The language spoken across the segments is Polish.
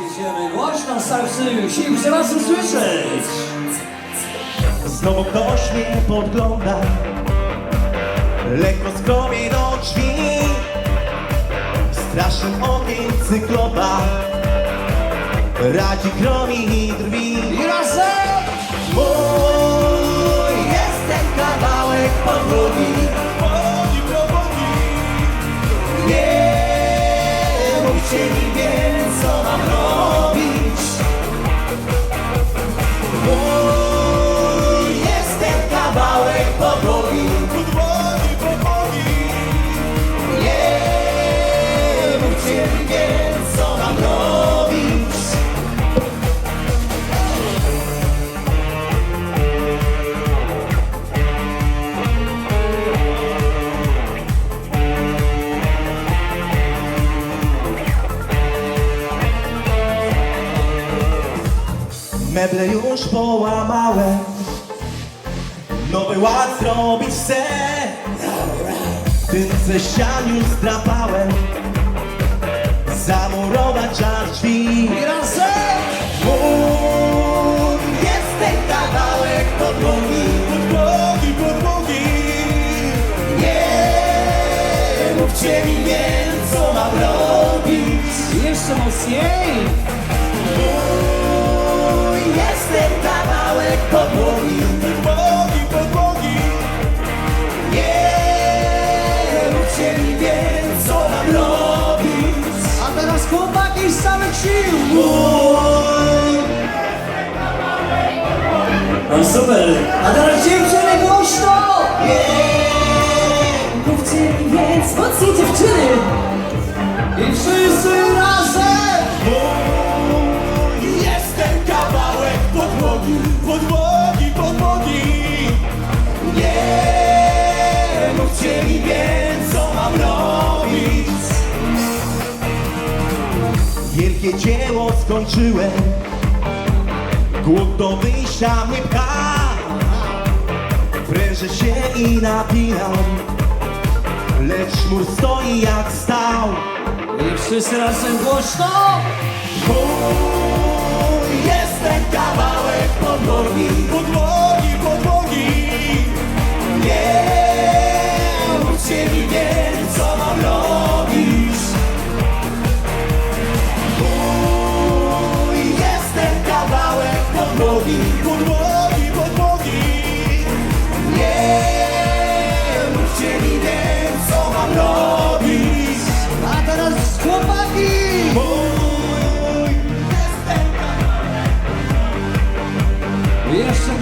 jedziemy głośno, starszy, sił chce was usłyszeć. Znowu ktoś mnie podgląda. Lekko skromie do drzwi. Strasznym okiem cyklopa. Radzi kromi i drwi. I razem! Mój jest ten kawałek podłogi. Podłogi, podłogi Nie mówcie mi Meble już połamałem. Nowy ład zrobić chcę Tym ze ścian już zdrapałem. Zamurować aż drzwi! Mój jest ten kawałek podłogi. Podłogi, podłogi. Nie mówcie mi więc co mam robić. Jeszcze mocniej! I'm so bad. I don't achieve Wielkie dzieło skończyłem. Głód do wyjścia mnie pcha. Prężę się i napinam. Lecz mur stoi jak stał. I wszyscy razem głośno! Mój jest ten kawałek podłogi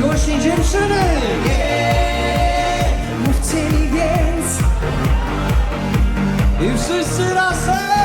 głośniej dziewczyny! Mówcie mi więc I wszyscy razem!